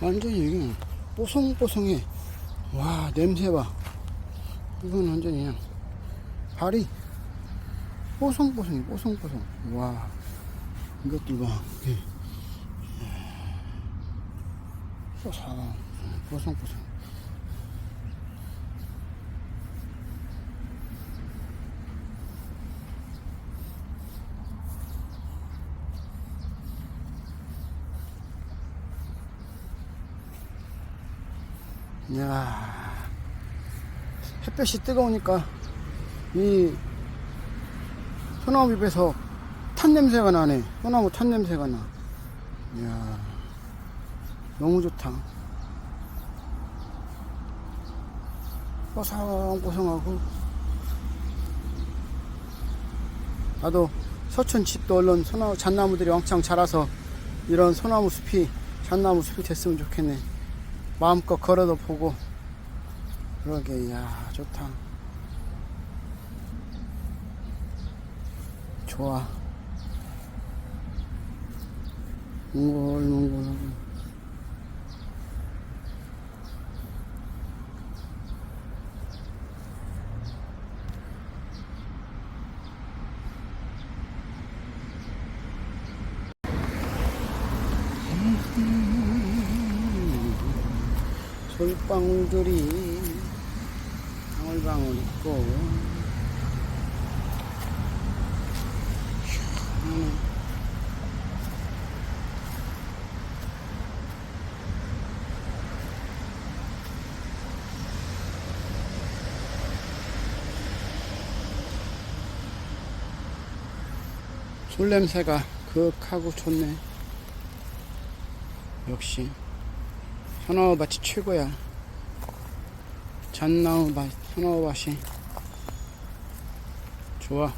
완전히 이게 뽀송뽀송해. 와, 냄새 봐. 이건 완전히 그냥 발이 뽀송뽀송해, 뽀송뽀송. 와, 이것들 봐. 이게. 뽀송, 뽀송뽀송. 이야, 햇볕이 뜨거우니까 이 소나무 잎에서 탄 냄새가 나네. 소나무 탄 냄새가 나. 이야, 너무 좋다. 뽀송뽀송하고. 나도 서촌 집도 얼른 소나무, 잣나무들이 왕창 자라서 이런 소나무 숲이, 잣나무 숲이 됐으면 좋겠네. 마음껏 걸어도 보고. 그러게 야 좋다. 좋아. 몽글몽글하고 솔방울들이 방울방울 있고. 시원하네. 술 냄새가 그윽하고 좋네. 역시 소나무밭이 최고야. 잣나무밭, 소나무밭이 좋아.